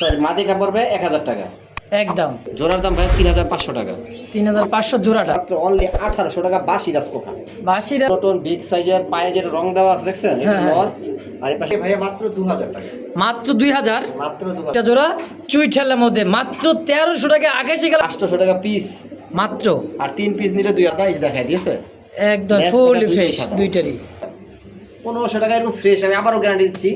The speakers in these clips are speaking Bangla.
সরি মাদি কাপ পড়বে এক হাজার টাকা। একদম। জোড়ার দাম ভাই তিন হাজার পাঁচশো টাকা। তিন হাজার পাঁচশো জোড়াটা। মাত্র অনলি আঠারোশো টাকা বাসি কোকা বাসিরা নতুন বিগ সাইজের পায়ে যেটা রং দেওয়া আছে দেখছেন? হ্যাঁ, হ্যাঁ। নর। আর পাশে ভাইয়া মাত্র দু হাজার টাকা। মাত্র দুই হাজার? মাত্র দু একটা জোড়া চুই ঠেলার মধ্যে মাত্র তেরোশো টাকা আকাশি গেল আটশোশো টাকা পিস মাত্র। আর তিন পিস নিলে দুই হাজার দেখাই দিয়েছে। একদম ফুল ফ্রেশ দুইটারই। পনেরোশো টাকা এরকম ফ্রেশ আমি আবারও গ্যারান্টি দিচ্ছি।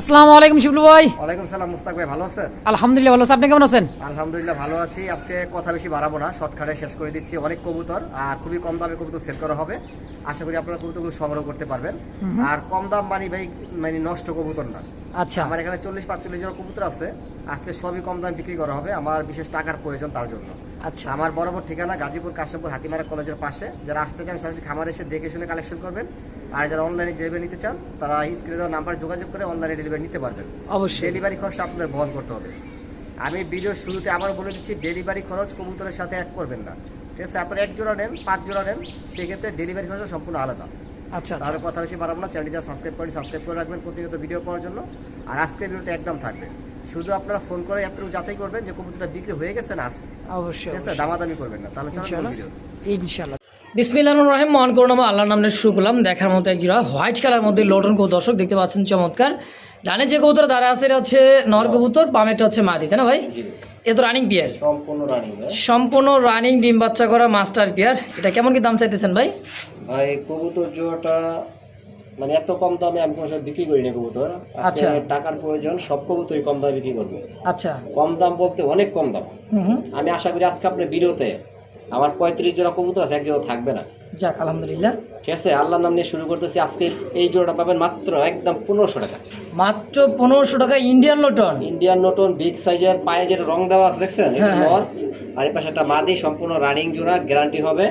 আসসালামু আলাইকুম শিবলু ভাই। ওয়ালাইকুম সালাম মুস্তাক ভাই ভালো আছেন? আলহামদুলিল্লাহ ভালো আছি। আপনি কেমন আছেন? আলহামদুলিল্লাহ ভালো আছি। আজকে কথা বেশি বাড়াবো না শর্টকাটে শেষ করে দিচ্ছি। অনেক কবুতর আর খুবই কম দামে কবুতর সেল করা হবে। আশা করি আপনারা কবুতরগুলো সংগ্রহ করতে পারবেন। আর কম দাম মানে ভাই মানে নষ্ট কবুতর না। আচ্ছা। আমার এখানে চল্লিশ পাঁচচল্লিশ জন কবুতর আছে। আজকে সবই কম দামে বিক্রি করা হবে। আমার বিশেষ টাকার প্রয়োজন তার জন্য। আচ্ছা। আমার বরাবর ঠিকানা গাজীপুর কাশিমপুর হাতিমারা কলেজের পাশে। যারা আসতে চান সরাসরি খামার এসে দেখে শুনে কালেকশন করবেন। আর যারা অনলাইনে ডেলিভারি নিতে চান তারা স্ক্রিনে দেওয়ার নাম্বার যোগাযোগ করে অনলাইনে ডেলিভারি নিতে পারবেন। অবশ্যই। ডেলিভারি খরচটা আপনাদের বহন করতে হবে। আমি ভিডিওর শুরুতে আবার বলে দিচ্ছি ডেলিভারি খরচ কবুতরের সাথে এক করবেন না। ঠিক আছে আপনার এক জোড়া নেন পাঁচ জোড়া নেন সেক্ষেত্রে ডেলিভারি খরচ সম্পূর্ণ আলাদা। আচ্ছা আচ্ছা। তাহলে কথা বেশি বাড়াবো না চ্যানেলটি সাবস্ক্রাইব করেন সাবস্ক্রাইব করে রাখবেন প্রতিনিয়ত ভিডিও পাওয়ার জন্য। আর আজকের ভিডিওতে একদম থাকবে। শুধু আপনারা ফোন করে এতটুকু যাচাই করবেন যে কবুতরটা বিক্রি হয়ে গেছে না আছে। অবশ্যই। দামাদামি করবেন না। তাহলে চলো ইনশাআল্লাহ। ভিডিও ইনশাল্লাহ। বিসমিল্লাহ রহিম মহান করুন আল্লাহর নামে শুরু করলাম। দেখার মতো এক জোড়া হোয়াইট কালার মধ্যে লোটন কবুতর। দর্শক দেখতে পাচ্ছেন চমৎকার। ডানে যে কবুতর দাঁড়া আছে এটা হচ্ছে নর কবুতর বামেটা হচ্ছে মাদি তাই না ভাই? এ তো রানিং পিয়ার সম্পূর্ণ রানিং সম্পূর্ণ রানিং ডিম বাচ্চা করা মাস্টার পিয়ার এটা কেমন কি দাম চাইতেছেন ভাই? ভাই কবুতর জোড়াটা মানে এত কম দামে আমি কোনো বিক্রি করি না কবুতর। আচ্ছা। টাকার প্রয়োজন সব কবুতরই কম দামে বিক্রি করব। আচ্ছা। কম দাম বলতে অনেক কম দাম। আমি আশা করি আজকে আপনার ভিডিওতে আমার পঁয়ত্রিশ জোড়া কবুতর আছে এক জোড়া থাকবে না। যাক আলহামদুলিল্লাহ। ঠিক আছে আল্লাহর নাম নিয়ে শুরু করতেছি। আজকে এই জোড়াটা পাবেন মাত্র একদম পনেরোশো টাকা। মাত্র পনেরোশো টাকা ইন্ডিয়ান লোটন ইন্ডিয়ান নটন বিগ সাইজের পায়ে যেটা রং দেওয়া আছে দেখছেন? হ্যাঁ, হ্যাঁ। নর আর পাশে একটা মাদি সম্পূর্ণ রানিং জোড়া গ্যারান্টি হবে।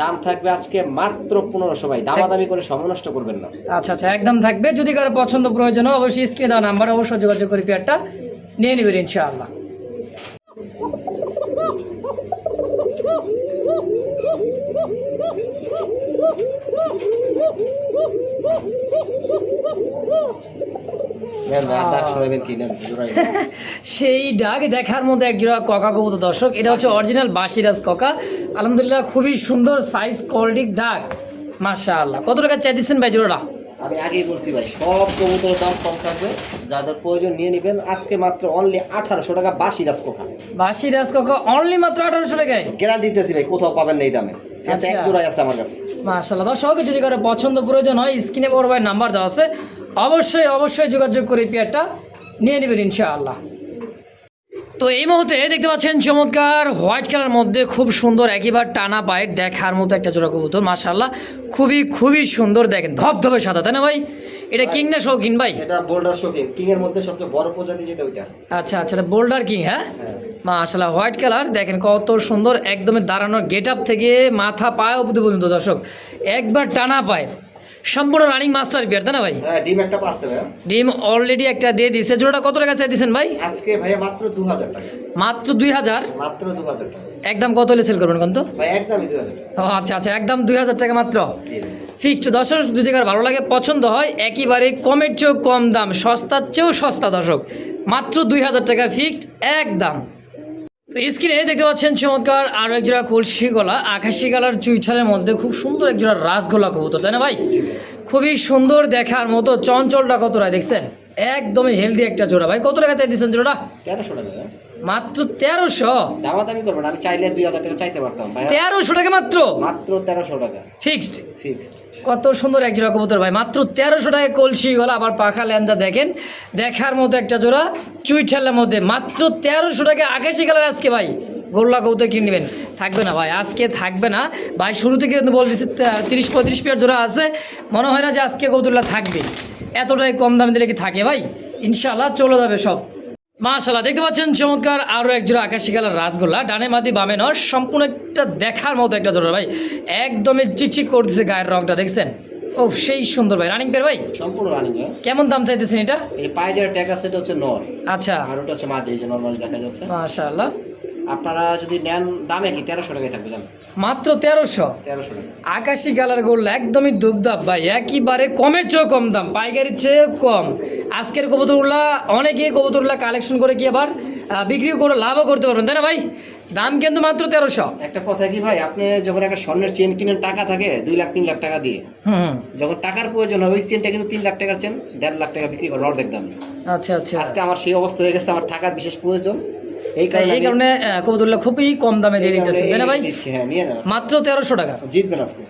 দাম থাকবে আজকে মাত্র পনেরোশো ভাই। দামাদামি করে সময় নষ্ট করবেন না। আচ্ছা আচ্ছা একদম থাকবে। যদি কারও পছন্দ প্রয়োজন অবশ্যই স্ক্রিনে দেওয়া নাম্বার অবশ্যই যোগাযোগ করে পেয়ারটা নিয়ে নেবেন ইনশাআল্লাহ নেন ভাই, আর ডাক শোনাবেন কি নেন জোড়াই নেন। সেই ডাক দেখার মধ্যে এক জোড়া ককা কবুতর, দর্শক। এটা হচ্ছে অরিজিনাল বাঁশিরাজ ককা। আলহামদুলিল্লাহ, খুবই সুন্দর সাইজ কোয়ালিটির ডাক। মাসা আল্লাহ কত টাকা চাই দিচ্ছেন ভাই জোড়াটা? আমি আগেই বলছি ভাই সব কবুতরের দাম কম থাকবে। যাদের প্রয়োজন নিয়ে নেবেন আজকে মাত্র অনলি আঠারোশো টাকা বাসি রাজকোকা বাসি রাজকোকা ককা অনলি মাত্র আঠারোশো টাকায়? গ্যারান্টি দিতেছি ভাই কোথাও পাবেন না এই দামে। ঠিক আছে এক আচ্ছা। জোড়াই আছে আমার কাছে। মাশাল্লাহ দর্শক যদি কারও পছন্দ প্রয়োজন হয় স্ক্রিনে বড় ভাই নাম্বার দেওয়া আছে। অবশ্যই অবশ্যই যোগাযোগ করে পেয়ারটা নিয়ে নেবেন ইনশাআল্লাহ। তো এই মুহূর্তে দেখতে পাচ্ছেন চমৎকার হোয়াইট কালার মধ্যে খুব সুন্দর একইবার টানা পায়ের দেখার মতো একটা জোড়া কবুতর মাশাল্লাহ খুবই খুবই সুন্দর দেখেন ধবধবে সাদা তাই না ভাই? এটা কিং না শৌখিন ভাই? এটা বোল্ডার শোকিং কিং এর মধ্যে সবচেয়ে বড় প্রজাতি যেটা ওইটা। আচ্ছা আচ্ছা এটা বোল্ডার কিং হ্যাঁ? মাশাল্লাহ হোয়াইট কালার। দেখেন কত সুন্দর একদমই দাঁড়ানোর গেট আপ থেকে মাথা পায়ে অবধি পর্যন্ত দর্শক। একবার টানা পায়। সম্পূর্ণ রানিং মাস্টার বিয়ার তাই না ভাই? হ্যাঁ ডিম একটা পারছে ভাই ডিম অলরেডি একটা দিয়ে দিয়েছে। জোড়াটা কত টাকা চাই দিয়েছেন ভাই? আজকে ভাইয়া মাত্র দু হাজার টাকা। মাত্র দুই হাজার? মাত্র দু হাজার টাকা। একদম কত হলে সেল করবেন কত ভাই একদমই দু হাজার টাকা। ও আচ্ছা আচ্ছা একদম দুই হাজার টাকা মাত্র। জি। ভাই। ফিক্সড দর্শক যদি কার ভালো লাগে পছন্দ হয় একেবারে কমের চেয়েও কম দাম সস্তার চেয়েও সস্তা দর্শক। মাত্র দুই হাজার টাকা ফিক্সড একদম। তো স্ক্রিনে দেখতে পাচ্ছেন চমৎকার আরও এক জোড়া কলসি গলা আকাশি গলার চুইছালের মধ্যে খুব সুন্দর এক জোড়া রাসগোলা কবুতর তাই না ভাই? খুবই সুন্দর দেখার মতো চঞ্চলটা কত রায় দেখছেন? একদমই হেলদি একটা জোড়া। ভাই কত টাকা চাই দিচ্ছেন জোড়াটা? তেরোশো টাকা। মাত্র তেরোশো? দামাদামি করবেন আমি চাইলে দুই হাজার টাকা চাইতে পারতাম ভাই তেরোশো টাকা মাত্র? মাত্র তেরোশো টাকা। ফিক্সড? ফিক্সড। কত সুন্দর এক জোড়া কবুতর ভাই মাত্র তেরোশো টাকায় কলসি গলা আবার পাখা ল্যাঞ্জা দেখেন। দেখার মতো একটা জোড়া চুই ঠেলার মধ্যে। মাত্র তেরোশো টাকা আকাশি কালার আজকে ভাই। গোল্লা কবুতর কিনে নেবেন। থাকবে না ভাই আজকে থাকবে না। ভাই শুরু থেকে কিন্তু বল দিচ্ছি তিরিশ পঁয়ত্রিশ পেয়ার জোড়া আছে। মনে হয় না যে আজকে কবুতরটা থাকবে। এতটাই কম দামে দিলে কি থাকে ভাই? ইনশাল্লাহ চলে যাবে সব। মাশাল্লাহ দেখতে পাচ্ছেন চমৎকার আরও এক জোড়া আকাশি কালার রাসগোল্লা। ডানে মাদি বামে নয় সম্পূর্ণ একটা দেখার মতো একটা জোড়া ভাই। একদমই চিকচিক করতেছে গায়ের রংটা দেখছেন? ও সেই সুন্দর ভাই। রানিং পেয়ার ভাই? সম্পূর্ণ রানিং ভাই কেমন দাম চাইতেছেন এটা? এই পায়ে যেটা ট্যাগ আছে এটা হচ্ছে নর। আচ্ছা। আর ওটা হচ্ছে মাদি এই যে নরমাল দেখা যাচ্ছে। মাশাল্লাহ আপনারা যদি নেন দামে কি তেরোশো টাকায় থাকবে জান মাত্র তেরোশো? তেরোশো টাকা। আকাশি কালার গোল্ড একদমই দুবদাব ভাই একইবারে কমের চেয়েও কম দাম পাইকারির চেয়েও কম। আজকের কবুতরগুলা অনেকে কবুতরগুলা কালেকশন করে কি আবার বিক্রি করে লাভও করতে পারবেন তাই না ভাই? দাম কিন্তু মাত্র তেরোশো। একটা কথা কি ভাই আপনি যখন একটা স্বর্ণের চেন কিনেন টাকা থাকে দুই লাখ তিন লাখ টাকা দিয়ে। যখন টাকার প্রয়োজন হয় ওই চেনটা কিন্তু তিন লাখ টাকার চেন দেড় লাখ টাকা বিক্রি করে অর্ধেক দাম। আচ্ছা আচ্ছা। আজকে আমার সেই অবস্থা হয়ে গেছে আমার টাকার বিশেষ প্রয়োজন। এই কারণে এই কারণে আহ, খুবই কম দামে দিয়ে দিতেছে তাই না ভাই? হ্যাঁ নেন মাত্র তেরোশো টাকা। জিতবেন আজকে।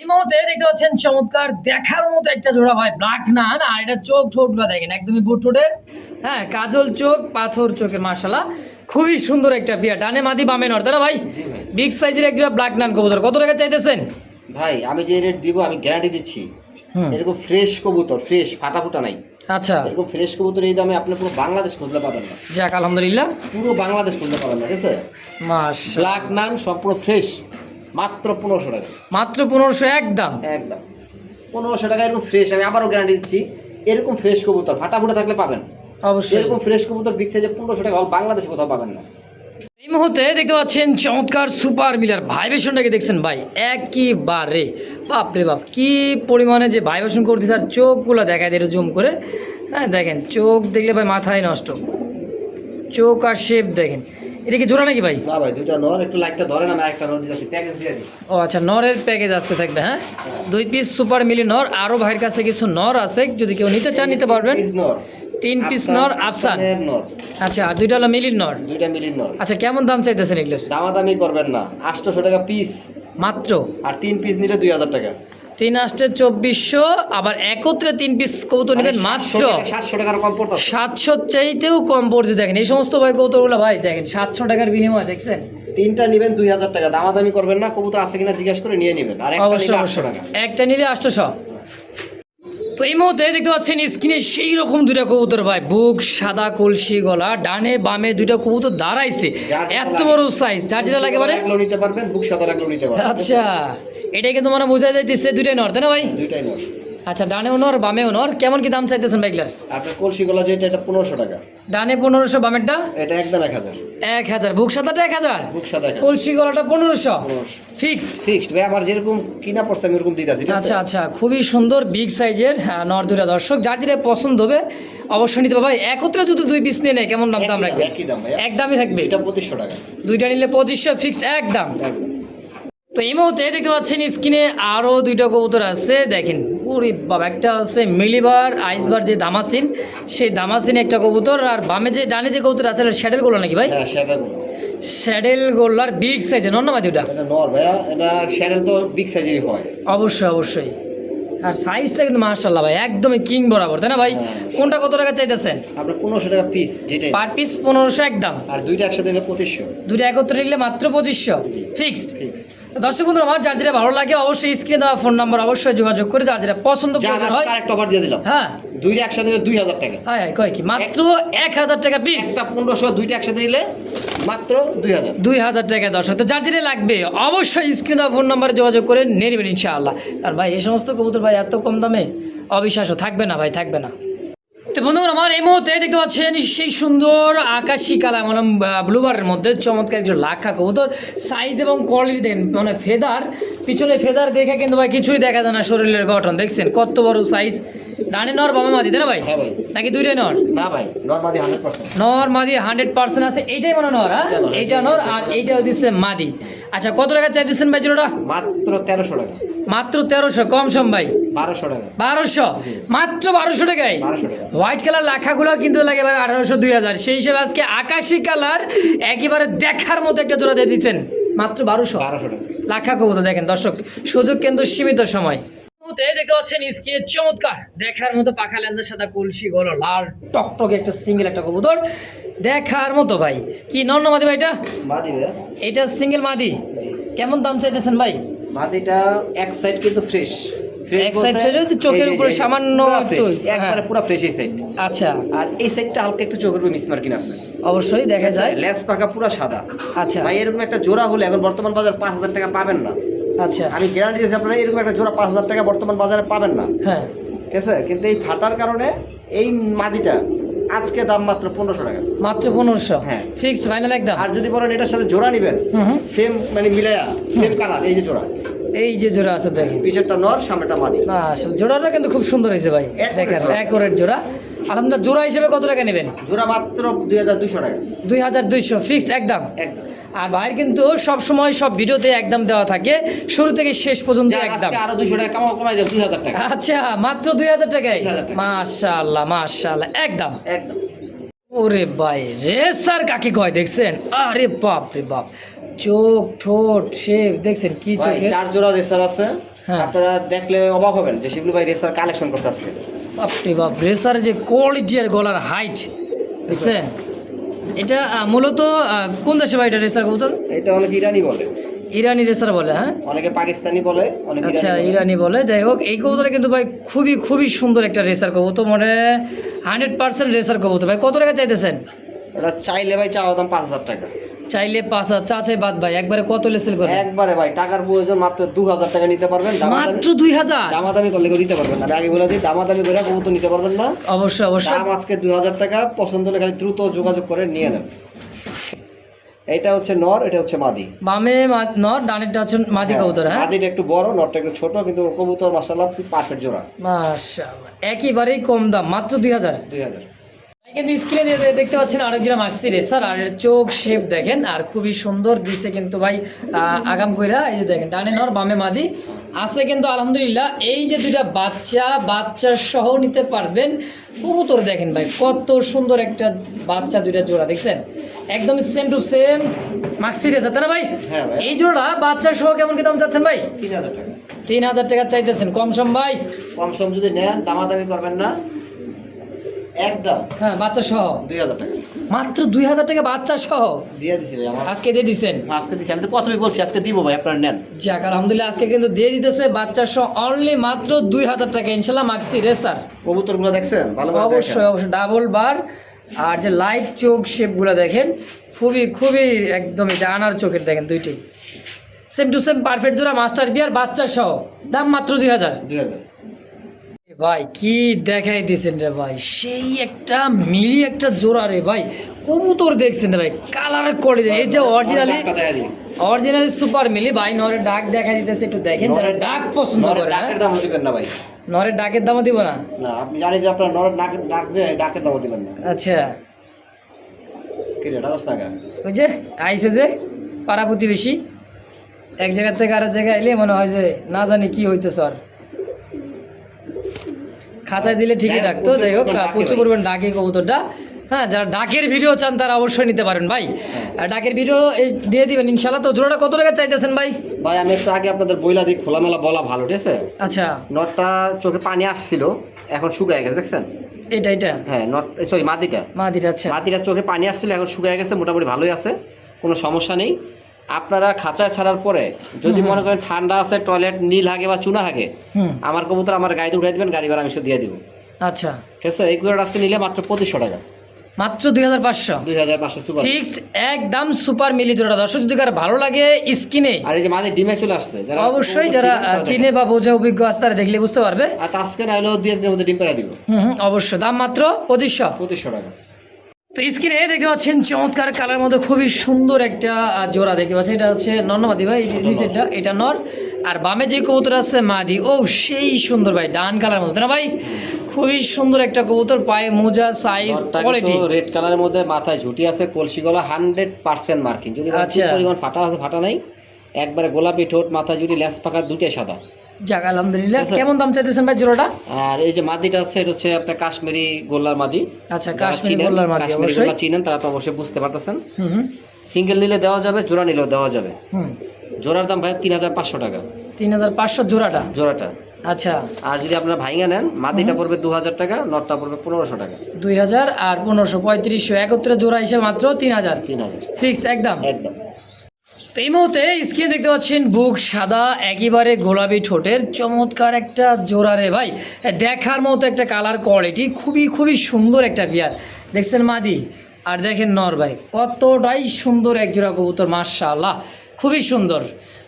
এই মুহূর্তে দেখতে পাচ্ছেন চমৎকার দেখার মতো একটা জোড়া ভাই ব্ল্যাক না আর এটা চোখ ছোটগুলো দেখেন একদমই বুট ঠোঁটের হ্যাঁ কাজল চোখ পাথর চোখের মার্শালা খুবই সুন্দর একটা বিয়া ডানে মাদি বামে নর তাই না ভাই? বিগ সাইজের এক জোড়া ব্ল্যাক নান কবুতর কত টাকা চাইতেছেন? ভাই আমি যে রেট দিব আমি গ্যারান্টি দিচ্ছি। এরকম ফ্রেশ কবুতর ফ্রেশ ফাটা ফুটা নাই। আচ্ছা। এরকম ফ্রেশ কবুতর এই দামে আপনি পুরো বাংলাদেশ খুঁজলে পাবেন না। যাক আলহামদুলিল্লাহ। পুরো বাংলাদেশ খুঁজলে পাবেন না ঠিক আছে? মাস ব্ল্যাক নান সম্পূর্ণ ফ্রেশ মাত্র পনেরোশো টাকা। মাত্র পনেরোশো একদম। একদম। পনেরোশো টাকা এরকম ফ্রেশ আমি আবারও গ্যারান্টি দিচ্ছি এরকম ফ্রেশ কবুতর ফাটা ফুটা থাকলে পাবেন। অবশ্যই। এরকম ফ্রেশ কবুতর বিকছে যে পনেরোশো টাকা বাংলাদেশে কোথাও পাবেন না। মুহূর্তে দেখতে পাচ্ছেন চমৎকার সুপার মিলার ভাইবেশনটাকে দেখছেন ভাই একইবারে বাপ রে বাপ, কি পরিমাণে যে ভাইবেশন করতেছে আর চোখগুলো দেখায় দেয় জুম করে। হ্যাঁ দেখেন, চোখ দেখলে ভাই মাথায় নষ্ট। চোখ আর শেপ দেখেন। এটা কি জোড়া নাকি ভাই? না ভাই দুইটা নর একটু লাইটটা ধরে না একটা নর দিচ্ছি প্যাকেজ দিয়ে দিচ্ছি। ও আচ্ছা নরের প্যাকেজ আজকে থাকবে হ্যাঁ? দুই পিস সুপার মিলি নর আরও ভাইয়ের কাছে কিছু নর আছে যদি কেউ নিতে চান নিতে পারবেন। নর তিন পিস নর আফসান আচ্ছা আর দুইটা হলো মিলির নর। দুইটা মিলির নর। আচ্ছা কেমন দাম চাইতেছেন এগুলোর? দামাদামি করবেন না আটশোশো টাকা পিস মাত্র? আর তিন পিস নিলে দুই হাজার টাকা। তিন আসতে চব্বিশশো আবার একত্রে তিন পিস কৌতো নেবেন মাত্র। সাতশো টাকার কম পড়তো। সাতশো চাইতেও কম পড়তে দেখেন এই সমস্ত ভাই কৌতোগুলো ভাই দেখেন সাতশো টাকার বিনিময় দেখছেন? তিনটা নেবেন দুই হাজার টাকা দামাদামি করবেন না কবুতর আছে কিনা জিজ্ঞাসা করে নিয়ে নেবেন আর একটা নিলে আটশো অবশ্যই টাকা। একটা নিলে আটশোশো। তো এই মুহূর্তে দেখতে পাচ্ছেন স্ক্রিনে সেই রকম দুইটা কবুতর ভাই। বুক সাদা কলসি গলা ডানে বামে দুইটা কবুতর দাঁড়াইছে। এত বড় সাইজ চার যেটা লাগে পারে নিতে পারবেন বুক সাদা নিতে পারবেন। আচ্ছা এটাই কিন্তু মানে বোঝা যাইতেছে দুইটাই নর তাই না ভাই? দুইটাই নর। আচ্ছা ডানেও নর বামেও নর কেমন কি দাম চাইতেছেন বাইকলার আপনার কলসি গলা যেটা এটা পনেরোশো টাকা। ডানে পনেরোশো বামেরটা? এটা একদম এক হাজার। এক হাজার। বুক সাদাটা এক হাজার? বুক সাদা কলসি গলাটা পনেরোশো? ফিক্সড? ফিক্সড। ভাই আমার যেরকম কিনা পড়ছে আমি ওরকম দিতে আছি? আচ্ছা আচ্ছা। খুবই সুন্দর বিগ সাইজের নর দুটা দর্শক। যার যেটা পছন্দ হবে অবশ্যই নিতে পারবে ভাই একত্রে যদি দুই পিস নিয়ে নেয় কেমন দাম দাম রাখবে? একই দাম ভাই। এক দামই থাকবে। এটা পঁচিশশো টাকা। দুইটা নিলে পঁচিশশো ফিক্সড এক দাম একদম। তো এই মুহূর্তে দেখতে পাচ্ছেন স্ক্রিনে আরও দুইটা কবুতর আছে। দেখেন ওরে বাবা একটা আছে মিলিবার আইসবার যে দামাসিন সেই দামাসিন একটা কবুতর আর বামে যে ডানে যে কবুতর আছে স্যাডেল গোলা নাকি ভাই? হ্যাঁ স্যাডেল গোল্লার। বিগ সাইজের নন না ভাই দুইটা তো বিগ সাইজেরই হয়। অবশ্যই অবশ্যই। আর সাইজটা কিন্তু মার্শাল্লাহ ভাই একদমই কিং বরাবর তাই না ভাই? হ্যাঁ। কোনটা কত টাকা চাইতেছেন? আপনার পনেরোশো টাকা পিস যেটাই। পার পিস পনেরোশো একদম। আর দুইটা একসাথে নিলে পঁচিশশো। দুটো একত্রে নিলে মাত্র পঁচিশশো। ফিক্সড ফিক্সড দর্শক বন্ধুরা আমার যার যেটা ভালো লাগে অবশ্যই স্ক্রিনে দেওয়া ফোন নাম্বার অবশ্যই যোগাযোগ করে যার যেটা পছন্দ হয় আরেকটা অফার দিয়ে দিলাম। হ্যাঁ। দুইটা একসাথে দুই হাজার টাকা। হ্যাঁ হ্যাঁ কয় কি? মাত্র এক হাজার টাকা পিস একটা পনেরোশো দুইটা একসাথে নিলে মাত্র দুই হাজার। দুই হাজার টাকা দর্শক তো যার যেটা লাগবে অবশ্যই স্ক্রিনে দেওয়া ফোন নাম্বারে যোগাযোগ করে নিয়ে নেবেন ইনশাআল্লাহ। আর ভাই এই সমস্ত কবুতর ভাই এত কম দামে অবিশ্বাসও থাকবে না ভাই থাকবে না। তো বন্ধুরা আমার এই মুহূর্তে দেখতে পাচ্ছেন সেই সুন্দর আকাশি কালা মানে ব্লুবারের মধ্যে চমৎকার একজন লাখা কবুতর। সাইজ এবং কোয়ালিটি দেন মানে ফেদার। পিছনে ফেদার দেখে কিন্তু ভাই কিছুই দেখা যায় না শরীরের গঠন দেখছেন? কত বড় সাইজ ডানে নর বামে মাদি তাই না ভাই? হ্যাঁ নাকি দুইটাই নর? না ভাই নর্মালি হান্ড্রেড পার্সেন্ট নর মাদি হান্ড্রেড পার্সেন্ট আছে এইটাই মনে নর হ্যাঁ? এইটা নর, আর এইটা দিচ্ছে মাদি। আচ্ছা কত টাকা চাইতেছেন ভাই জোড়াটা? মাত্র তেরোশো টাকা। মাত্র তেরোশো কম সম ভাই। বারোশো টাকা। বারোশো? মাত্র বারোশো টাকায়? টাকা। হোয়াইট কালার লাখাগুলো কিন্তু লাগে ভাই আঠারোশো দুই হাজার। সেই হিসেবে আজকে আকাশি কালার একেবারে দেখার মতো একটা জোড়া দিয়ে দিচ্ছেন। মাত্র বারোশো? বারোশো টাকা। লাখা কবুতর দেখেন দর্শক সুযোগ কিন্তু সীমিত সময়। মুহূর্তে দেখতে পাচ্ছেন স্ক্রিনে চমৎকার দেখার মতো পাখা লেন্সের সাদা কলসি গলো লাল টকটকে একটা সিঙ্গেল একটা কবুতর। দেখার মতো ভাই। কি নন মাদি ভাই এটা? এটা সিঙ্গেল মাদি? কেমন দাম চাইতেছেন ভাই? মাদিটা এক সাইড কিন্তু ফ্রেশ এক fresh হচ্ছে, চোখের উপরে সামান্য একটু, একবারে হ্যাঁ। পুরো ফ্রেশ এই সাইড আচ্ছা। আর এই সাইডটা হালকা একটু চোখের উপরে মিসমার্কিং আছে। অবশ্যই দেখা যায়। লেস পাকা পুরো সাদা। আচ্ছা। ভাই এরকম একটা জোড়া হলে এখন বর্তমান বাজার পাঁচ হাজার টাকা পাবেন না। আচ্ছা। আমি গ্যারান্টি দিচ্ছি আপনারা এরকম একটা জোড়া পাঁচ হাজার টাকা বর্তমান বাজারে পাবেন না। হ্যাঁ। ঠিক আছে? কিন্তু এই ফাটার কারণে এই মাদিটা আজকে দাম মাত্র পনেরোশো টাকা। মাত্র পনেরোশো? হ্যাঁ। ফিক্সড ফাইনাল একদম? আর যদি বলেন এটার সাথে জোড়া নিবেন। সেম মানে মিলায়া সেম কালার এই যে জোড়া। এই যে জোড়া আছে দেখেন। পিছনটা নর সামনেটা মাদি। জোড়াটা কিন্তু খুব সুন্দর হয়েছে ভাই। দেখেন। অ্যাকোরেট জোড়া। আলহামদুলিল্লাহ জোড়া হিসেবে কত টাকা নেবেন? জোড়া মাত্র দুই হাজার দুশো টাকা। দুই হাজার দুইশো ফিক্সড একদম? একদম। আর ভাইয়ের কিন্তু সব সময় সব ভিডিওতে একদম দেওয়া থাকে। শুরু থেকে শেষ পর্যন্ত একদম। আরও দুশো টাকা কমাই দেব দুই হাজার টাকা। আচ্ছা মাত্র দুই হাজার টাকায়? 2000 টাকা। মাশাল্লাহ মাশাল্লাহ একদম। একদম। ওরে ভাই রেসার কাকে কয় দেখছেন? আরে বাপ রে বাপ চোখ ঠোঁট সে দেখছেন কি চোখে চার জোড়া রেসার আছে। হ্যাঁ। আপনারা দেখলে অবাক হবেন যে শিবলু ভাই রেসার কালেকশন করতে আসছে বাপ রে বাপ রেসার যে কোয়ালিটি আর গলার হাইট দেখছেন? এটা মূলত কোন দেশে ভাই এটা রেসার কবুতর? এটা অনেক ইরানি বলে। ইরানি রেসার বলে হ্যাঁ? অনেকে পাকিস্তানি বলে অনেকে আচ্ছা ইরানি বলে। যাই হোক এই কবুতরটা কিন্তু ভাই খুবই খুবই সুন্দর একটা রেসার কবুতর মানে হান্ড্রেড পার্সেন্ট রেসার কবুতর। ভাই কত টাকা চাইতেছেন? এটা চাইলে ভাই চাওয়া দাম পাঁচ হাজার টাকা। চাইলে পাঁচ হাজার চা চাই বাদ ভাই একবারে কত লেসেল করে একবারে ভাই টাকার প্রয়োজন মাত্র দু হাজার টাকা নিতে পারবেন। মাত্র দুই হাজার? দামাদামি করলে দিতে পারবেন না। আগে বলে দিই দামাদামি করে কবুতর নিতে পারবেন না। অবশ্যই অবশ্যই। দাম আজকে দুই হাজার টাকা পছন্দ হলে খালি দ্রুত যোগাযোগ করে নিয়ে নেন। এটা হচ্ছে নর এটা হচ্ছে মাদি। বামে নর ডানেরটা হচ্ছে মাদি কবুতর হ্যাঁ? মাদিটা একটু বড় নরটা একটু ছোট কিন্তু কবুতর মাসাল্লাহ পারফেক্ট জোড়া। মাশাআল্লাহ একেবারেই কম দাম মাত্র দুই হাজার? দুই হাজার। কিন্তু স্ক্রিনে দেখতে পাচ্ছেন আরেকজন মাক্সি রেসার আর এর চোখ শেপ দেখেন আর খুবই সুন্দর দিছে কিন্তু ভাই আগাম কইরা এই যে দেখেন ডানে নর বামে মাদি। আছে কিন্তু আলহামদুলিল্লাহ এই যে দুইটা বাচ্চা বাচ্চা সহ নিতে পারবেন। কবুতর দেখেন ভাই কত সুন্দর একটা বাচ্চা দুইটা জোড়া দেখছেন? একদম same to same Maksi racer তাই না ভাই? হ্যাঁ ভাই। এই জোড়া বাচ্চা সহ কেমন কি দাম চাচ্ছেন ভাই? তিন হাজার টাকা। তিন হাজার টাকা চাইতেছেন কম সম ভাই? কম সম যদি নেন দামাদামি করবেন না। একদম। হ্যাঁ বাচ্চা সহ। দুই হাজার টাকা। মাত্র দুই হাজার টাকা বাচ্চা সহ? দিয়ে দিছি ভাই আমার। আজকে দিয়ে দিছেন? আজকে দিচ্ছি আমি তো প্রথমেই বলছি আজকে দিব ভাই আপনারা নেন। যাক আলহামদুলিল্লাহ আজকে কিন্তু দিয়ে দিতেছে বাচ্চার সহ অনলি মাত্র দুই হাজার টাকা। ইনশাল্লাহ মাক্সি রেসার কবুতরগুলো দেখছেন? ভালো করে অবশ্যই অবশ্যই। ডাবল বার আর যে লাইট চোখ শেপগুলো দেখেন খুবই খুবই একদম এটা আনার চোখের দেখেন দুইটি। সেম টু সেম পারফেক্ট জোড়া মাস্টার বিয়ার বাচ্চা সহ। দাম মাত্র দুই হাজার। দুই হাজার। ভাই কি দেখাই দিয়েছেন রে ভাই? সেই একটা মিলি একটা জোড়া রে ভাই। কবুতর দেখছেন রে ভাই কালারের কোয়ালিটি এই যে অরিজিনালি। অরিজিনালি সুপার মিলি। ভাই নরের ডাক দেখা দিতেছে একটু দেখেন যারা ডাক পছন্দ করে ডাকের? দামও দিবেন না ভাই। নরের ডাকের দামও দিব না? না আপনি জানেন যে আপনার নরের ডাকের ডাক যে ডাকের দামও দিবেন না। আচ্ছা। কি রে ডাকস টাকা ওই যে আইসে যে পাড়া প্রতিবেশী। এক জায়গা থেকে আরেক জায়গায় এলে মনে হয় যে না জানি কি হইতেছে আর। খাঁচায় দিলে ঠিকই হোক, ডাকতো। যাই হোক প্রচুর পরিমাণ ডাকে কবুতরটা। হ্যাঁ যারা ডাকের ভিডিও চান তারা অবশ্যই নিতে পারেন ভাই। আর ডাকের ভিডিও এই দিয়ে দিবেন। ইনশাল্লাহ তো জোড়াটা কত টাকা চাইতেছেন ভাই? ভাই আমি একটু আগে আপনাদের বইলা দিই খোলামেলা বলা ভালো ঠিক আছে? আচ্ছা। নটটা চোখে পানি আসছিল এখন শুকায় গেছে দেখছেন? এটা এটা? হ্যাঁ নট সরি মাদিটা। মাদিটা আচ্ছা। মাদিটা চোখে পানি আসছিল এখন শুকায় গেছে মোটামুটি ভালোই আছে কোনো সমস্যা নেই। আপনারা খাঁচায় ছাড়ার পরে যদি মনে করেন ঠান্ডা আছে টয়লেট নীল হাগে বা চুনা হাগে হুম। আমার কবুতর আমার গাড়িতে উঠাই দেবেন গাড়ি ভাড়া আমি সব দিয়ে দিব। আচ্ছা। ঠিক আছে? এই কুয়ার আজকে নিলে মাত্র পঁচিশশো টাকা। মাত্র দুই হাজার পাঁচশো? দুই হাজার পাঁচশো ফিক্সড একদম সুপার মিলি জোড়া। দর্শক যদি কারও ভালো লাগে স্কিনে আর এই যে মাঝে ডিমে চলে আসছে যারা অবশ্যই যারা চিনে বা বোঝা অভিজ্ঞ আছে তারা দেখলে বুঝতে পারবে। আর আজকে না হলেও দুই একদিনের মধ্যে ডিম পেরা দিব। হুম হুম, অবশ্যই। দাম মাত্র পঁচিশশো। পঁচিশশো টাকা। তো স্ক্রিনে দেখতে পাচ্ছেন চমৎকার কালার মধ্যে খুবই সুন্দর একটা জোড়া দেখতে পাচ্ছেন। এটা হচ্ছে নর্নমাদি ভাই নিচেরটা এটা নর। আর বামে যে কবুতর আছে মাদি। ও সেই সুন্দর ভাই ডান কালার মধ্যে। না ভাই? খুবই সুন্দর একটা কবুতর পায়ে মোজা সাইজ কোয়ালিটি রেড কালারের মধ্যে মাথায় ঝুটি আছে কলসি গলা হান্ড্রেড পার্সেন্ট মার্কিং যদি আচ্ছা। পরিমাণ ফাটা আছে ফাটা নাই। একবারে গোলাপি ঠোঁট মাথা ঝুটি ল্যাস পাকা দুটাই সাদা। যাক আলহামদুলিল্লাহ। কেমন দাম চাইতেছেন ভাই জোড়াটা? আর এই যে মাদিটা আছে এটা হচ্ছে আপনার কাশ্মীরি গোল্লার মাদি। আচ্ছা কাশ্মীরি গোল্লার মাদি কাশ্মীরি গোল্লা চিনেন তারা তো অবশ্যই বুঝতে পারতেছেন। সিঙ্গেল নিলে দেওয়া যাবে জোড়া নিলেও দেওয়া যাবে। জোড়ার দাম ভাই তিন হাজার পাঁচশো টাকা। তিন হাজার পাঁচশো জোড়াটা? জোড়াটা। আচ্ছা। আর যদি আপনারা ভাইঙ্গা নেন মাদিটা পড়বে দু হাজার টাকা নটটা পড়বে পনেরোশো টাকা। দুই হাজার আর পনেরোশো পঁয়ত্রিশশো একত্রে জোড়া হিসেবে মাত্র তিন হাজার। তিন হাজার। ফিক্স একদম? একদম। তো এই মুহূর্তে স্ক্রিনে দেখতে পাচ্ছেন বুক সাদা একেবারে গোলাপি ঠোঁটের চমৎকার একটা জোড়া রে ভাই। দেখার মতো একটা কালার কোয়ালিটি খুবই খুবই সুন্দর একটা বিয়ার। দেখছেন মাদি? আর দেখেন নর ভাই কতটাই সুন্দর এক জোড়া কবুতর মার্শাল্লাহ খুবই সুন্দর।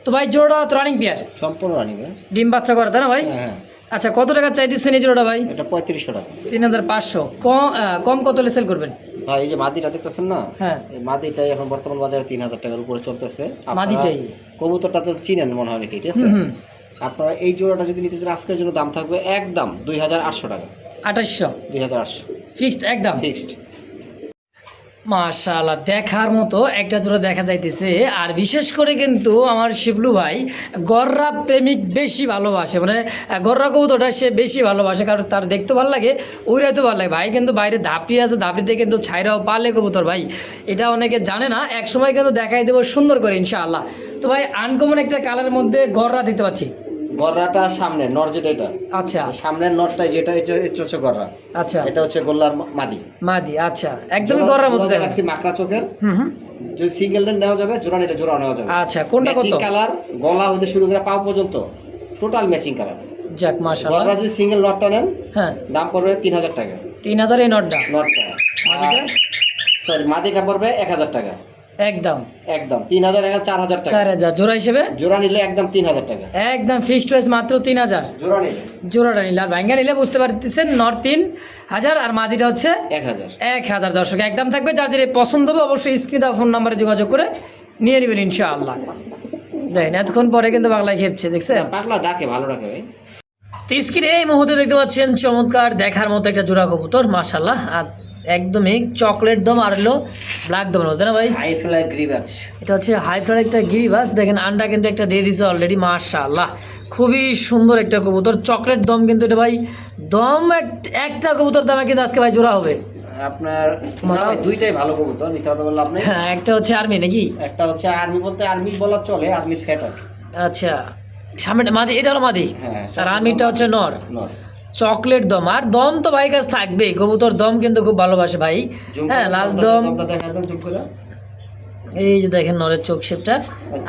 তো ভাই জোড়া তো রানিং বিয়ার সম্পূর্ণ রানিং হ্যাঁ ডিম বাচ্চা করে তাই না ভাই? হ্যাঁ আচ্ছা কত টাকা চাই দিচ্ছেন এই জোড়াটা ভাই? এটা পঁয়ত্রিশশো টাকা। তিন হাজার পাঁচশো। কম কম কত হলে সেল করবেন? ভাই এই যে মাদিটা দেখতেছেন না? হ্যাঁ। এই মাদিটাই এখন বর্তমান বাজারে তিন হাজার টাকার উপরে চলতেছে। মাদিটাই? কবুতরটা তো চিনেন মনে হয় নাকি ঠিক আছে? আপনারা এই জোড়াটা যদি নিতে চান আজকের জন্য দাম থাকবে একদম দুই হাজার আটশো টাকা। আঠাশশো। দুই হাজার আটশো। ফিক্সড একদম। ফিক্সড। মাশাআল্লাহ, দেখার মতো একটা জোড়া দেখা যাইতেছে। আর বিশেষ করে কিন্তু আমার শিবলু ভাই গররা প্রেমিক বেশি ভালোবাসে। মানে গররা কবুতরটা সে বেশি ভালোবাসে, কারণ তার দেখতে ভালো লাগে ওইরাই তো ভালো লাগে। ভাই কিন্তু বাইরে ধাপড়ি আছে, ধাপড়িতে কিন্তু ছাইরাও পারলে কবুতর ভাই। এটা অনেকে জানে না এক সময় কিন্তু দেখাই দেবো সুন্দর করে, ইনশাআল্লাহ। তো ভাই আনকমন একটা কালারের মধ্যে গররা দিতে পাচ্ছি। গররাটা সামনে নর যেটা এটা। আচ্ছা। সামনের নরটা যেটা এটা হচ্ছে গররা। আচ্ছা। এটা হচ্ছে গোল্লার মাদি। মাদি আচ্ছা। একদমই গররার মতো রাখছি মাকড়া চোখের। হুম যদি সিঙ্গেল নেওয়া যাবে জোড়া নিলে জোড়া নেওয়া যাবে। আচ্ছা কোনটা কত? কালার গলা হতে শুরু করে পাও পর্যন্ত টোটাল ম্যাচিং কালার যাক মাশাআল্লাহ। গররা যদি সিঙ্গেল নটটা নেন হ্যাঁ। দাম পড়বে তিন হাজার টাকা। তিন হাজার এই নটটা? নটটা। সরি মাদিটা পড়বে এক হাজার টাকা। একদম। একদম। তিন হাজার চার হাজার টাকা। চার হাজার। জোড়া হিসেবে? জোড়া নিলে একদম তিন হাজার টাকা। একদম ফিক্সড প্রাইস মাত্র তিন হাজার। জোড়া নিলে। জোড়াটা নিলে। আর ভাঙ্গা নিলে বুঝতে পারতেছেন নর তিন হাজার আর মাদিটা হচ্ছে এক হাজার। এক হাজার। দর্শক একদম থাকবে। যার যেটা পছন্দ হবে অবশ্যই স্ক্রিন ফোন নাম্বারে যোগাযোগ করে নিয়ে নেবেন ইনশাআল্লাহ। দেখেন এতক্ষণ পরে কিন্তু বাংলায় খেপছে দেখছেন? পাগলা ডাকে ভালো ডাকে ভাই। স্ক্রিনে এই মুহূর্তে দেখতে পাচ্ছেন চমৎকার দেখার মতো একটা জোড়া কবুতর মাশাল্লাহ আর একদমই চকলেট দম আর হলো ব্ল্যাক দম হতো না ভাই? হাই ফ্লাই গ্রিবাজ এটা হচ্ছে হাই ফ্লার একটা গিরিবাস দেখেন আন্ডা কিন্তু একটা দিয়ে দিছে অলরেডি মাশাআল্লাহ। খুবই সুন্দর একটা কবুতর চকলেট দম কিন্তু এটা ভাই দম এক- একটা কবুতর দামে কিন্তু আজকে ভাই জোড়া হবে। আপনার দুইটাই ভালো কবুতর কথা আপনি। হ্যাঁ একটা হচ্ছে আর্মি নাকি? একটা হচ্ছে আর্মি বলতে আর্মি বলা চলে আর্মির ফ্যাটার আচ্ছা সামনে মাদি এটা হলো মাদি? হ্যাঁ আর আর্মিটা হচ্ছে নর নয় চকলেট দম। আর দম তো ভাই কাছে থাকবেই। কবুতর দম কিন্তু খুব ভালোবাসে ভাই। হ্যাঁ লাল দম দমটা দেখা দেন জুম করে এই যে দেখেন নরের চোখ শেপটা।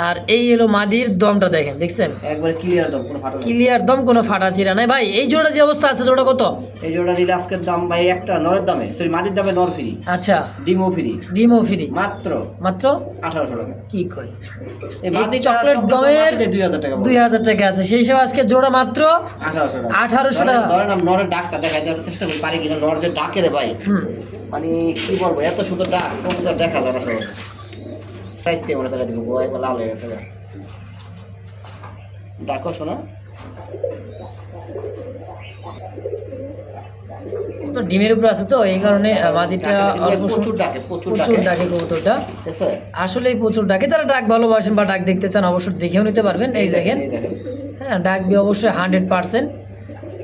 আর এই হলো মাদির দমটা দেখেন দেখছেন? একবারে ক্লিয়ার দম কোনো ফাটা ক্লিয়ার দম কোনো ফাটা চিরা নাই। ভাই এই জোড়া যে অবস্থা আছে জোড়া কত? এই জোড়া নিলে আজকের দাম ভাই একটা নরের দামে সরি মাদির দামে নর ফ্রি আচ্ছা। ডিমও ফ্রি ডিমো ফ্রি মাত্র? মাত্র? আঠারোশো টাকা। কি কই? এই মাদিটা চকলেট দমের দুই হাজার টাকা দুই হাজার টাকা আছে। সেই সব আজকে জোড়া মাত্র আঠারোশো টাকা। 1800 টাকা। ধরেন আমি নরের ডাকটা দেখাই দেওয়ার চেষ্টা করি পারি কিনা? নর যে ডাকে রে ভাই। হুম। মানে কি বলব এত সুন্দর ডাক কবুতর দেখা যায় না সব দিয়ে মনে দেখা দিব গোয়াই বলা লাল হয়ে গেছে। ডাকো শোনা। তো ডিমের উপর আছে তো এই কারণে মাদিটা অল্প প্রচুর ডাকে প্রচুর ডাকে। কবুতরটা। আসলেই প্রচুর ডাকে যারা ডাক ভালোবাসেন বা ডাক দেখতে চান অবশ্যই দেখেও নিতে পারবেন এই দেখেন হ্যাঁ ডাক দিয়ে অবশ্যই হান্ড্রেড পার্সেন্ট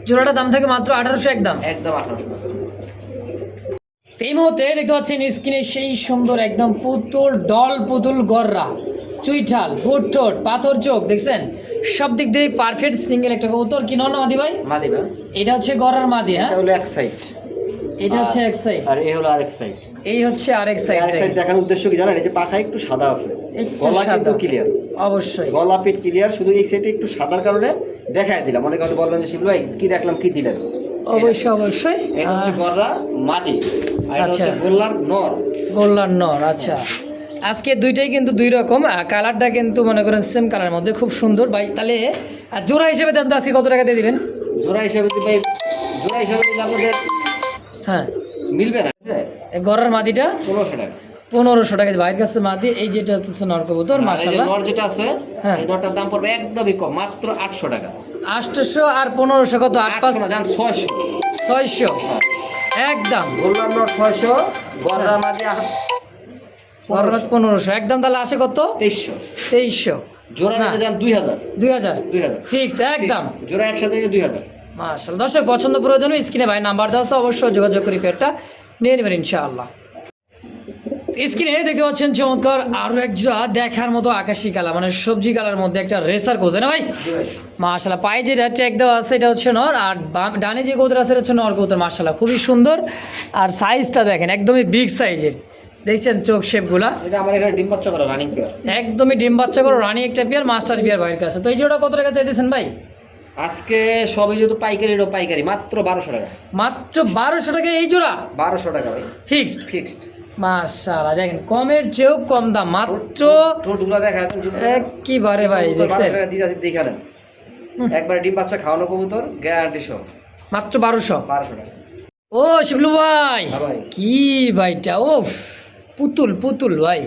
জোড়াটা দাম থাকে মাত্র আঠারোশো একদম একদম আঠারোশো। তো এই মুহূর্তে দেখতে পাচ্ছেন স্ক্রিনে সেই সুন্দর একদম পুতুল ডল পুতুল গররা চুইঠাল ভুট ঠোঁট পাথর চোখ দেখছেন? সব দিক দিয়ে পারফেক্ট সিঙ্গেল একটা কবুতর। কি নন মাদি ভাই? মাদি ভাই। এটা হচ্ছে গরার মাদি হ্যাঁ? হলো এক সাইড এটা হচ্ছে এক সাইড আর এই হলো আরেক সাইড এই হচ্ছে আরেক সাইড আরেক সাইড দেখার উদ্দেশ্য কি জানেন? এই যে পাখা একটু সাদা আছে। গলা কিন্তু ক্লিয়ার অবশ্যই। গলা পিঠ ক্লিয়ার শুধু এই সাইডে একটু সাদার কারণে দেখাই দিলাম। অনেকে হয়তো বলবেন যে শিবলু ভাই কি দেখলাম কি দিলেন? অবশ্যই অবশ্যই। এটা হচ্ছে গররা মাদি আর এটা আচ্ছা। হচ্ছে গোল্লার নর। গোল্লার নর আচ্ছা। আজকে দুইটাই কিন্তু দুই রকম কালারটা কিন্তু মনে করেন সেম কালারের মধ্যে খুব সুন্দর। ভাই তাহলে জোড়া হিসেবে দেন তো আজকে কত টাকা দিয়ে দিবেন? জোড়া হিসেবে ভাই জোড়া হিসাবে দিলে হ্যাঁ। মিলবে না গড়ার মাদিটা? পনেরোশো টাকা। পনেরোশো টাকা ভাইয়ের কাছে মাদি এই যেটা হচ্ছে নরকবুতর আর এই মাসাল্লাহ নর যেটা আছে হ্যাঁ। এই নরটার দাম পড়বে একদমই কম মাত্র আটশো টাকা। আটশোশো আর পনেরোশো কত? আট পাঁচ আটশো ছয়শো। ছয়শো। একদম। গোল্লার নর ছয়শো পনেরোশো। একদম তাহলে আসে কত? তেইশশো। তেইশশো। জোড়া। নিতে যান দুই হাজার। দুই হাজার। দুই হাজার। ফিক্সড একদম। জোড়া একসাথে দুই হাজার। মার্শাল দর্শক পছন্দ প্রয়োজন স্ক্রিনে ভাই নাম্বার দেওয়া অবশ্যই যোগাযোগ করি পেটটা নিয়ে নেবেন ইনশাআল্লাহ। স্ক্রিনে দেখতে পাচ্ছেন চমৎকার আরও একটা দেখার মতো আকাশি কালার মানে সবজি কালার মধ্যে একটা রেসার কোথায় না ভাই? মার্শাল্লাহ পায়ে যেটা ট্যাগ দেওয়া আছে এটা হচ্ছে নর আর ডানে যে কৌতর আছে হচ্ছে নর কৌতর মার্শাল্লাহ খুবই সুন্দর। আর সাইজটা দেখেন একদমই বিগ সাইজের দেখছেন চোখ শেপগুলা এটা আমার এখানে ডিম বাচ্চা করা রানিং পেয়ার একদমই ডিম বাচ্চা করে রানি একটা পিয়ার মাস্টার পিয়ার ভাইয়ের কাছে। তো এই জোড়া কত টাকা চাইতেছেন ভাই? আজকে সবই যেহেতু পাইকারি পাইকারি মাত্র বারোশো টাকা। মাত্র বারোশো টাকা এই জোড়া? বারোশো টাকা ভাই। ফিক্সড ফিক্সড মাশাআল্লাহ দেখেন কমের চেয়েও কম দাম মাত্র ঠোঁটগুলো দেখা একেবারে ভাই দেখছেন? আছে একবার ডিম বাচ্চা খাওয়ানো কবুতর গ্যারান্টি সহ। মাত্র বারোশো? বারোশো টাকা। ও শিবলু ভাই হ্যাঁ ভাই। কি ভাইটা ও পুতুল পুতুল ভাই।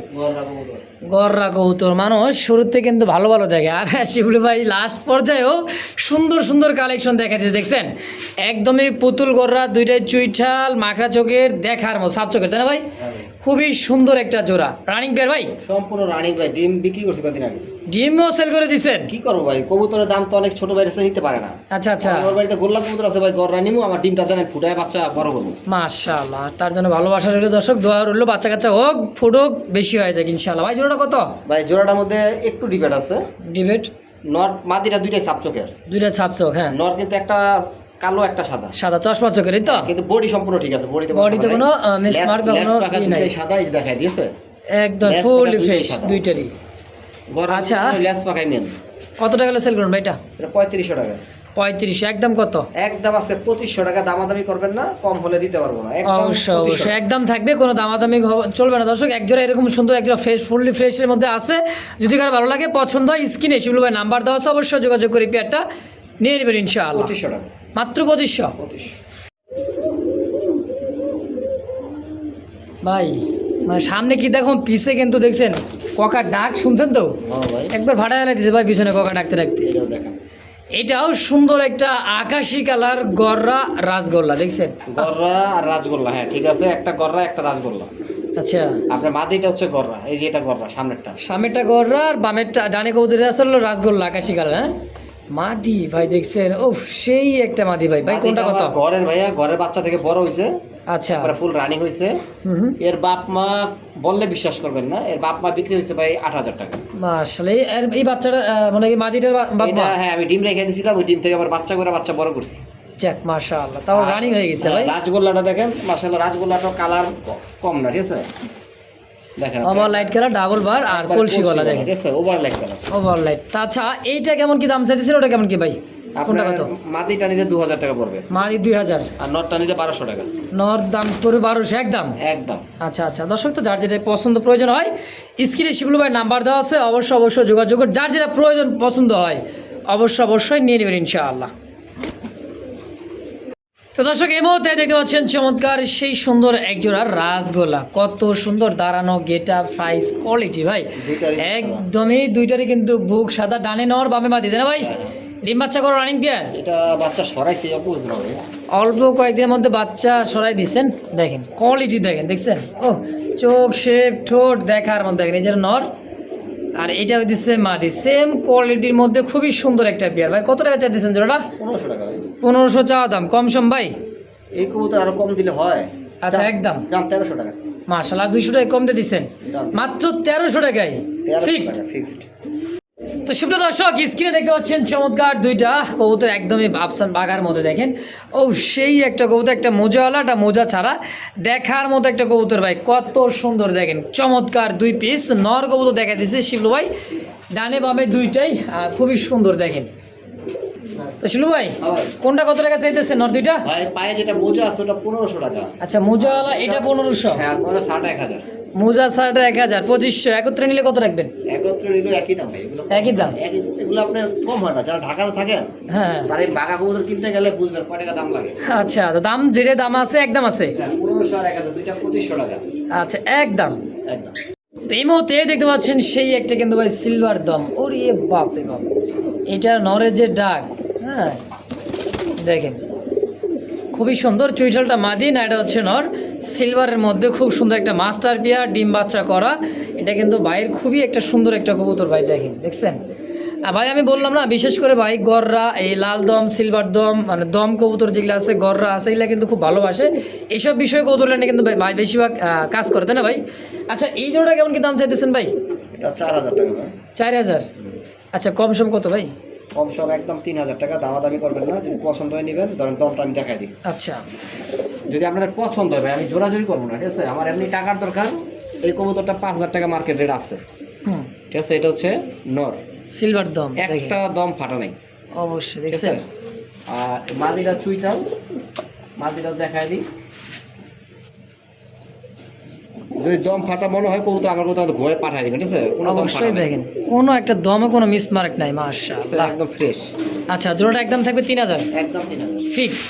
গররা কবুতর মানুষ শুরুতে কিন্তু ভালো ভালো দেখে। আর শিবলু ভাই লাস্ট পর্যায়েও সুন্দর সুন্দর কালেকশন দেখা দিচ্ছে দেখছেন? একদমই পুতুল গররা দুইটাই চুইঠাল মাখরা চোখের দেখার মতো সাপ চোখের তাই না ভাই? হ্যাঁ খুবই সুন্দর একটা জোড়া। রানিং পেয়ার ভাই? সম্পূর্ণ রানিং ভাই ডিম বিক্রি করছে কদিন আগে। ডিমও সেল করে দিচ্ছেন কি করব ভাই কবুতরের দাম তো অনেক ছোট বাইরে নিতে পারে না। আচ্ছা আচ্ছা। আমার বাড়িতে গোল্লা কবুতর আছে ভাই গররা নিমু আমার ডিমটা দেন ফুটায় বাচ্চা বড় করব। মাশাআল্লাহ তার জন্য ভালোবাসা রইল দর্শক দোয়া রইল বাচ্চা কাচ্চা হোক ফুটুক বেশি হয়ে যায় ইনশাআল্লাহ। ভাই জোড়াটা কত? ভাই জোড়াটার মধ্যে একটু ডিবেট আছে। ডিবেট? নর মাদিরা দুইটাই সাপ চোখের। দুইটা ছাপ চোখ হ্যাঁ। নর কিন্তু একটা কালো একটা সাদা। সাদা চশমা চোখের তো? কিন্তু বডি সম্পূর্ণ ঠিক আছে বডিতে Body তে কোনো, আহ, mismark বা কোনো ই নাই। সাদা এই যে দেখাই দিয়েছে? একদম ফুল ফ্রেশ দুইটারই। আচ্ছা। লেস পাকাই মেন কত টাকা সেল করুন ভাইটা? এটা পঁয়ত্রিশশো টাকা। পঁয়ত্রিশ একদম কত? একদম আছে পঁচিশশো টাকা দামাদামি করবেন না কম হলে দিতে পারব না অবশ্যই অবশ্যই একদম থাকবে কোনো দামাদামি চলবে না। দর্শক এক জোড়া এরকম সুন্দর এক জোড়া ফ্রেশ ফুললি ফ্রেশের মধ্যে আছে। যদি কারও ভালো লাগে পছন্দ হয় স্ক্রিনে শিবলু ভাই নাম্বার দেওয়া আছে অবশ্যই যোগাযোগ করে পেয়ারটা নিয়ে নেবেন ইনশাআল্লাহ। পঁচিশশো টাকা। মাত্র পঁচিশশো? পঁচিশশো। ভাই মানে সামনে কি দেখুন পিছে কিন্তু দেখছেন ককার ডাক শুনছেন তো? হ্যাঁ ভাই। একবার ভাড়া দিছে ভাই পিছনে ককা ডাকতে ডাকতে। দেখেন। এটাও সুন্দর একটা আকাশি কালার গররা রাজগোল্লা দেখছেন? গররা আর রাজগোল্লা হ্যাঁ ঠিক আছে একটা গররা একটা রাজগোল্লা আচ্ছা। আপনার মাদিটা হচ্ছে গররা এই যে এটা গররা সামনেরটা। সামনেরটা গররা আর বামেরটা ডানে কবুতরের আসলে রাজগোল্লা আকাশি কালার হ্যাঁ? মাদি ভাই দেখছেন? ও সেই একটা মাদি ভাই। ভাই কোনটা কথা ঘরের ভাইয়া ঘরের বাচ্চা থেকে বড় হয়েছে আচ্ছা। তারপরে ফুল রানিং হয়েছে এর বাপ মা বললে বিশ্বাস করবেন না এর বাপ মা বিক্রি হয়েছে ভাই আট হাজার টাকা। আসলে এই বাচ্চাটা মানে এই মাদিটার বাপ মা? হ্যাঁ আমি ডিম রেখে দিয়েছিলাম ওই ডিম থেকে আবার বাচ্চা করে বাচ্চা বড় করছি। যাক মাশাআল্লাহ তাও রানিং হয়ে গেছে ভাই। হ্যাঁ, রাজগোল্লাটা দেখেন মাসাল্লাহ রাজগোল্লাটা কালার কম না ঠিক আছে? দেখেন ওভার লাইট কালার ডাবল বার আর কলসি গলা দেখেন। ঠিক আছে? Over light colour over light আচ্ছা এইটা কেমন কি দাম চাইতেছিল ওটা কেমন কি ভাই? কোনটা আপনার কত? মাদিটা নিলে দু হাজার টাকা পড়বে। মাদি দুই হাজার আর নটটা নিলে বারোশো টাকা। নর দাম পড়বে বারোশো একদম? একদম। আচ্ছা আচ্ছা। দর্শক তো যার যেটা পছন্দ প্রয়োজন হয় স্ক্রিনে শিবলু ভাই নাম্বার দেওয়া আছে অবশ্যই অবশ্যই যোগাযোগ যার যেটা প্রয়োজন পছন্দ হয় অবশ্যই অবশ্যই নিয়ে নেবেন ইনশাআল্লাহ। তো দর্শক এই মুহূর্তে দেখতে পাচ্ছেন চমৎকার সেই সুন্দর একজোড়া রাসগোলা কত সুন্দর দাঁড়ানো গেট আপ সাইজ কোয়ালিটি ভাই। একদমই দুইটারই কিন্তু বুক সাদা ডানে নেওয়ার বামে বাদি না ভাই? ডিম বাচ্চা করো রানিং পেয়ার এটা বাচ্চা সরাইছে হবে অল্প কয়েকদিনের মধ্যে বাচ্চা সরাই দিচ্ছেন দেখেন কোয়ালিটি দেখেন দেখছেন? ও চোখ শেপ ঠোঁট দেখার মধ্যে দেখেন এই যে নর। আর এটা দিচ্ছে মাদি। সেম কোয়ালিটির মধ্যে খুবই সুন্দর একটা বিয়ার ভাই কত টাকা চাই দিচ্ছেন জোড়াটা? পনেরোশো টাকা পনেরোশো চাওয়া দাম কম সম ভাই? এই কবুতর আরও কম দিলে হয়। আচ্ছা একদম। দাম তেরোশো টাকা। আর দুইশো টাকা কম দিয়ে দিচ্ছেন মাত্র তেরোশো টাকায়? ফিক্সড ফিক্সড তো সুপ্র দর্শক, স্ক্রিনে দেখতে পাচ্ছেন চমৎকার দুইটা কবুতর একদমই ভাবসান বাঘার মধ্যে দেখেন। ও, সেই একটা কবুতর, একটা মোজাওয়ালা, একটা মোজা ছাড়া দেখার মতো একটা কবুতর ভাই, কত সুন্দর দেখেন। চমৎকার দুই পিস নর কবুতর দেখা দিয়েছে শিবলু ভাই। ডানে বামে দুইটাই খুবই সুন্দর দেখেন। তো শিবলু ভাই ভাই। কোনটা কত টাকা চাইতেছে নর দুইটা? ভাই পায়ে যেটা মোজা আছে ওটা পনেরোশো টাকা। আচ্ছা মোজাওয়ালা এটা পনেরোশো। হ্যাঁ আর মোজা ষাট এক হাজার। মোজা এক হাজার পঁচিশশো। একত্রে নিলে কত রাখবেন? একত্রে নিলে একই দাম ভাই এগুলো একই দাম? এগুলো আপনার কম হয় না যারা ঢাকাতে থাকেন হ্যাঁ। তার এই বাঘা কবুতর কিনতে গেলে বুঝবেন কয় টাকা দাম লাগে। আচ্ছা তো দাম যেটা দাম আছে একদম আছে। হ্যাঁ পনেরোশো আর এক হাজার দুইটা পঁচিশশো টাকা। আচ্ছা একদম। একদম। এই মুহূর্তে দেখতে পাচ্ছেন সেই একটা কিন্তু ভাই সিলভার দম। ওরে বাপ রে বাপ এটা নরের যে ডাক হ্যাঁ? দেখেন, খুবই সুন্দর চুইঠালটা মাদি না এটা হচ্ছে নর। সিলভারের মধ্যে খুব সুন্দর একটা মাস্টার পিয়া ডিম বাচ্চা করা। এটা কিন্তু ভাইয়ের খুবই একটা সুন্দর একটা কবুতর ভাই, দেখেন, দেখছেন? ভাই আমি বললাম না বিশেষ করে ভাই গররা এই লাল দম সিলভার দম মানে দম কবুতর যেগুলো আছে গররা আছে এগুলো কিন্তু খুব ভালোবাসে। এইসব বিষয়ে কবুতর নিয়ে কিন্তু ভাই- ভাই বেশিরভাগ কাজ করে তাই না ভাই? আচ্ছা এই জোড়াটা কেমন কি দাম চাইতেছেন ভাই? এটা চার হাজার টাকা ভাই। চার হাজার? আচ্ছা কম সম কত ভাই? কম সম একদম তিন হাজার টাকা দামাদামি করবেন না যদি পছন্দ হয় নেবেন ধরেন দমটা আমি দেখাই দিই। আচ্ছা। যদি আপনাদের পছন্দ হয় ভাই আমি জোরাজোরি করব না ঠিক আছে? আমার এমনি টাকার দরকার এই কবুতরটা পাঁচ হাজার টাকা মার্কেট রেট আছে। ঠিক আছে? এটা হচ্ছে নর। সিলভার দম একটা দম ফাটা নেই। অবশ্যই দেখছেন? আর মাদিরা চুইটাল মাদিরাও দেখাই দিই। যদি দম ফাটা মনে হয় কবুতর আমার কোথাও ঘুমায় পাঠাই দিবেন ঠিক আছে? কোনো অবশ্যই দেখেন কোনো একটা দমে কোনো মিসমার্ক নাই আছে, মাশাআল্লাহ। একদম ফ্রেশ আচ্ছা জোড়াটা একদম থাকবে তিন হাজার? একদম ঠিক আছে ফিক্সড।